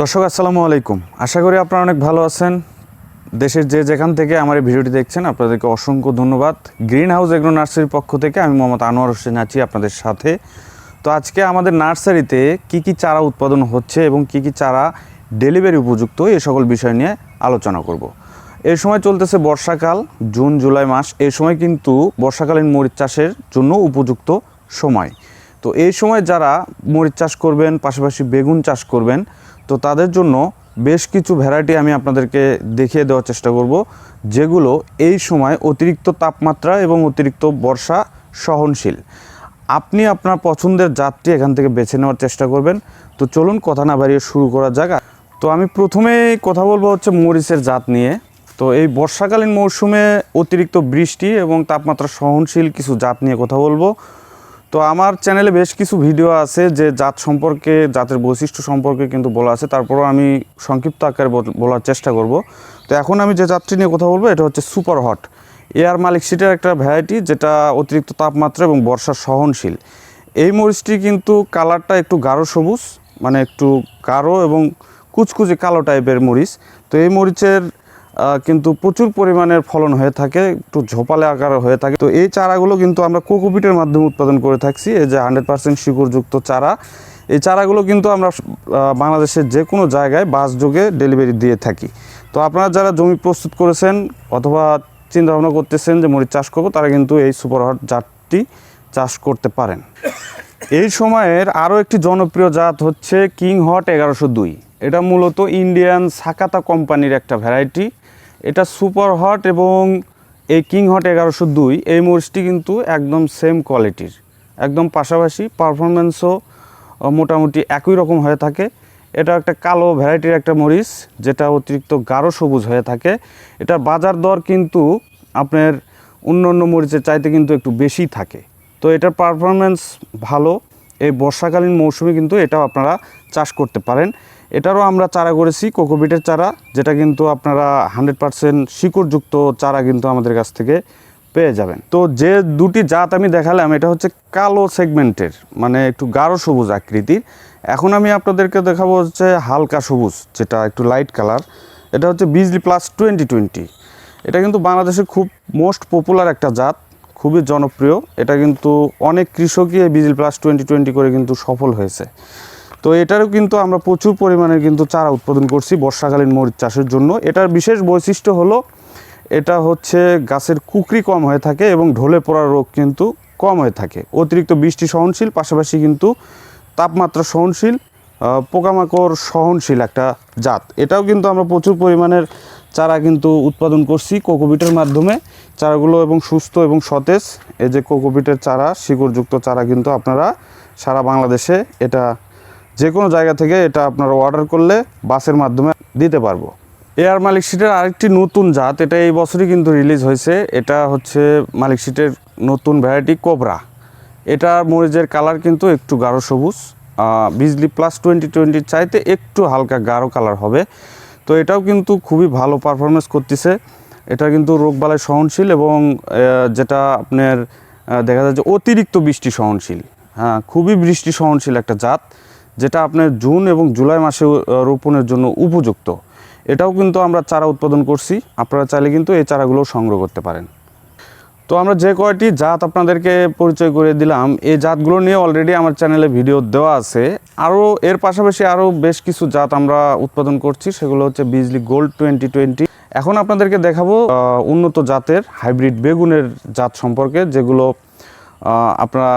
দর্শক, আসসালামু আলাইকুম। আশা করি আপনারা অনেক ভালো আছেন। দেশের যে যেখান থেকে আমার এই ভিডিওটি দেখছেন, আপনাদেরকে অসংখ্য ধন্যবাদ। গ্রিন হাউস এগ্রো নার্সারির পক্ষ থেকে আমি মোহাম্মদ আনোয়ার হোসেন আছি আপনাদের সাথে। তো আজকে আমাদের নার্সারিতে কি কি চারা উৎপাদন হচ্ছে এবং কি কি চারা ডেলিভারি উপযুক্ত এই সকল বিষয় নিয়ে আলোচনা করব। এই সময় চলতেছে বর্ষাকাল, জুন, জুলাই মাস। এই সময় কিন্তু বর্ষাকালীন মরিচ চাষের জন্য উপযুক্ত সময়। তো এই সময় যারা মরিচ চাষ করবেন, পাশাপাশি বেগুন চাষ করবেন তো তাদের জন্য বেশ কিছু ভ্যারাইটি আমি আপনাদেরকে দেখিয়ে দেওয়ার চেষ্টা করব, যেগুলো এই সময় অতিরিক্ত তাপমাত্রা এবং অতিরিক্ত বর্ষা সহনশীল। আপনি আপনার পছন্দের জাতটি এখান থেকে বেছে নেওয়ার চেষ্টা করবেন। তো চলুন কথা না বাড়িয়ে শুরু করা যাক। তো আমি প্রথমে কথা বলব হচ্ছে মরিচের জাত নিয়ে। তো এই বর্ষাকালীন মৌসুমে অতিরিক্ত বৃষ্টি এবং তাপমাত্রা সহনশীল কিছু জাত নিয়ে কথা বলব। তো আমার চ্যানেলে বেশ কিছু ভিডিও আছে যে জাত সম্পর্কে, জাতের বৈশিষ্ট্য সম্পর্কে কিন্তু বলা আছে। তারপরও আমি সংক্ষিপ্ত আকারে বল- বলার চেষ্টা করব। তো এখন আমি যে জাতটি নিয়ে কথা বলব, এটা হচ্ছে সুপার হট এয়ার মালিক সিটের একটা ভ্যারাইটি যেটা অতিরিক্ত তাপমাত্রা এবং বর্ষার সহনশীল। এই মরিচটি কিন্তু কালারটা একটু গাঢ় সবুজ মানে একটু গাঢ় এবং কুচকুচে কালো টাইপের মরিচ। তো এই মরিচের কিন্তু প্রচুর পরিমাণের ফলন হয়ে থাকে, একটু ঝোপালে আকার হয়ে থাকে। তো এই চারাগুলো কিন্তু আমরা কোকোপিটের মাধ্যমে উৎপাদন করে থাকছি, এই যে হান্ড্রেড পার্সেন্ট শিকড়যুক্ত চারা। এই চারাগুলো কিন্তু আমরা বাংলাদেশের যে কোনো জায়গায় বাস যোগে ডেলিভারি দিয়ে থাকি। তো আপনারা যারা জমি প্রস্তুত করেছেন অথবা চিন্তা ভাবনা করতেছেন যে মরিচ চাষ করব, তারা কিন্তু এই সুপার হট জাতটি চাষ করতে পারেন। এই সময়ের আরও একটি জনপ্রিয় জাত হচ্ছে কিং হট এগারোশো দুই। এটা মূলত ইন্ডিয়ান সাকাতা কোম্পানির একটা ভ্যারাইটি। এটা সুপার হট এবং এই কিং হট এগারোশো দুই, এই মরিচটি কিন্তু একদম সেম কোয়ালিটির। একদম পাশাপাশি পারফরমেন্সও মোটামুটি একই রকম হয়ে থাকে। এটা একটা কালো ভ্যারাইটির একটা মরিচ, যেটা অতিরিক্ত গাঢ় সবুজ হয়ে থাকে। এটা বাজার দর কিন্তু আপনার অন্য অন্য মরিচের চাইতে কিন্তু একটু বেশি থাকে। তো এটার পারফরমেন্স ভালো। এই বর্ষাকালীন মৌসুমে কিন্তু এটাও আপনারা চাষ করতে পারেন। এটারও আমরা চারা করেছি কোকোপিটের চারা, যেটা কিন্তু আপনারা হান্ড্রেড পারসেন্ট শিকড়যুক্ত চারা কিন্তু আমাদের কাছ থেকে পেয়ে যাবেন। তো যে দুটি জাত আমি দেখালাম, এটা হচ্ছে কালো সেগমেন্টের মানে একটু গাঢ় সবুজ আকৃতির। এখন আমি আপনাদেরকে দেখাবো হচ্ছে হালকা সবুজ, যেটা একটু লাইট কালার এটা হচ্ছে বিজলি প্লাস টোয়েন্টি টোয়েন্টি এটা কিন্তু বাংলাদেশের খুব মোস্ট পপুলার একটা জাত, খুবই জনপ্রিয়। এটা কিন্তু অনেক কৃষকই এই বিজিল প্লাস টোয়েন্টি টোয়েন্টি করে কিন্তু সফল হয়েছে। তো এটারও কিন্তু আমরা প্রচুর পরিমাণে কিন্তু চারা উৎপাদন করছি বর্ষাকালীন মরিচ চাষের জন্য। এটার বিশেষ বৈশিষ্ট্য হলো, এটা হচ্ছে গাছের কুকরি কম হয়ে থাকে এবং ঢলে পড়ার রোগ কিন্তু কম হয়ে থাকে। অতিরিক্ত বৃষ্টি সহনশীল, পাশাপাশি কিন্তু তাপমাত্রা সহনশীল পোকামাকড় সহনশীল একটা জাত। এটাও কিন্তু আমরা প্রচুর পরিমাণের চারা কিন্তু উৎপাদন করছি কোকোপিটের মাধ্যমে। চারাগুলো এবং সুস্থ এবং সতেজ, এই যে কোকোপিটের চারা, শিকড়যুক্ত চারা কিন্তু আপনারা সারা বাংলাদেশে এটা যে কোনো জায়গা থেকে এটা আপনারা অর্ডার করলে বাসের মাধ্যমে দিতে পারব। এয়ার মালিক সিটের আরেকটি নতুন জাত, এটা এই বছরই কিন্তু রিলিজ হয়েছে। এটা হচ্ছে মালিক সিটের নতুন ভ্যারাইটি কোবরা এটা মরিচের কালার কিন্তু একটু গাঢ় সবুজ। বিজলি প্লাস টোয়েন্টি টোয়েন্টির চাইতে একটু হালকা গাঢ় কালার হবে। তো এটাও কিন্তু খুবই ভালো পারফরমেন্স করতেছে। এটা কিন্তু রোগবালাই সহনশীল এবং যেটা আপনার দেখা যায় যে অতিরিক্ত বৃষ্টি সহনশীল। হ্যাঁ খুবই বৃষ্টি সহনশীল একটা জাত। যেটা আপনার জুন এবং জুলাই মাসে রোপণের জন্য উপযুক্ত। এটাও কিন্তু আমরা চারা উৎপাদন করছি। আপনারা চাইলে কিন্তু এই চারাগুলো সংগ্রহ করতে পারেন। তো আমরা যে কয়টি জাত আপনাদেরকে পরিচয় করে দিলাম, এই জাতগুলো নিয়ে অলরেডি আমার চ্যানেলে ভিডিও দেওয়া আছে। আরও এর পাশাপাশি আরও বেশ কিছু জাত আমরা উৎপাদন করছি, সেগুলো হচ্ছে বিজলি গোল্ড টোয়েন্টি টোয়েন্টি এখন আপনাদেরকে দেখাবো উন্নত জাতের হাইব্রিড বেগুনের জাত সম্পর্কে, যেগুলো আপনারা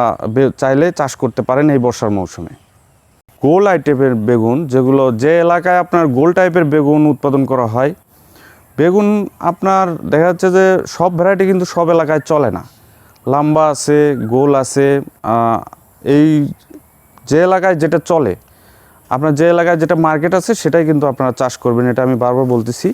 চাইলে চাষ করতে পারেন এই বর্ষার মৌসুমে। গোল টাইপের বেগুন, যেগুলো যে এলাকায় আপনার গোল টাইপের বেগুন উৎপাদন করা হয়, বেগুন আপনার দেখা যাচ্ছে যে সব ভ্যারাইটি কিন্তু সব এলাকায় চলে না। লম্বা আছে, গোল আছে এই যে এলাকায় যেটা চলে আপনার যে এলাকায় যেটা মার্কেট আছে, সেটাই কিন্তু আপনারা চাষ করবেন, এটা আমি বারবার বলতেছি।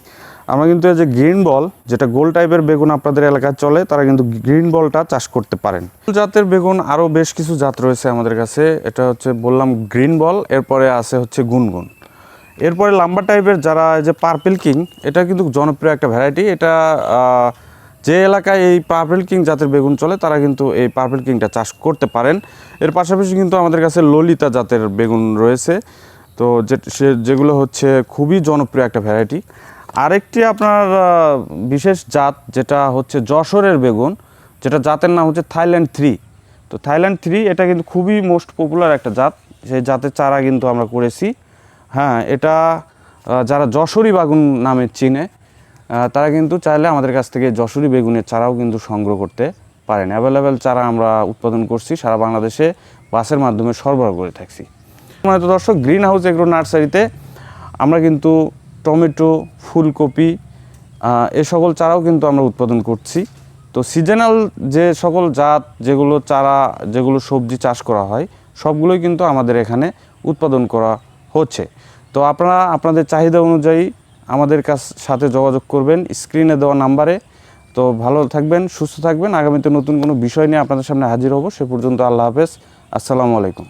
আমরা কিন্তু এই যে গ্রিন বল যেটা গোল টাইপের বেগুন আপনাদের এলাকায় চলে, তারা কিন্তু গ্রিন বলটা চাষ করতে পারেন। জাতের বেগুন আরও বেশ কিছু জাত রয়েছে আমাদের কাছে। এটা হচ্ছে বললাম গ্রিন বল এরপরে আছে হচ্ছে গুনগুন। এরপরে লাম্বা টাইপের যারা এই যে পার্পেল কিং এটা কিন্তু জনপ্রিয় একটা ভ্যারাইটি এটা যে এলাকায় এই পার্পেল কিং জাতের বেগুন চলে, তারা কিন্তু এই পার্পেল কিংটা চাষ করতে পারেন। এর পাশাপাশি কিন্তু আমাদের কাছে ললিতা জাতের বেগুন রয়েছে। তো যে যেগুলো হচ্ছে খুবই জনপ্রিয় একটা ভ্যারাইটি আরেকটি আপনার বিশেষ জাত যেটা হচ্ছে যশোরের বেগুন, যেটা জাতের নাম হচ্ছে থাইল্যান্ড থ্রি তো থাইল্যান্ড থ্রি এটা কিন্তু খুবই মোস্ট পপুলার একটা জাত। সেই জাতের চারা কিন্তু আমরা করেছি। হ্যাঁ এটা যারা যশোরী বাগুন নামে চিনে তারা কিন্তু চাইলে আমাদের কাছ থেকে যশোরী বেগুনের চারাও কিন্তু সংগ্রহ করতে পারেন। অ্যাভেলেবেল চারা আমরা উৎপাদন করছি, সারা বাংলাদেশে বাসের মাধ্যমে সরবরাহ করে থাকছি। মানে তো দর্শক গ্রিন হাউস এগ্রো নার্সারিতে আমরা কিন্তু টমেটো, ফুলকপি এ সকল চারাও কিন্তু আমরা উৎপাদন করছি। তো সিজনাল যে সকল জাত, যেগুলো চারা, যেগুলো সবজি চাষ করা হয়, সবগুলোই কিন্তু আমাদের এখানে উৎপাদন করা হচ্ছে। তো আপনারা, আপনাদের চাহিদা অনুযায়ী আমাদের কাছ সাথে যোগাযোগ করবেন স্ক্রিনে দেওয়া নাম্বারে তো ভালো থাকবেন, সুস্থ থাকবেন। আগামীতে নতুন কোনো বিষয় নিয়ে আপনাদের সামনে হাজির হব। সে পর্যন্ত আল্লাহ হাফেজ। আসসালামু আলাইকুম।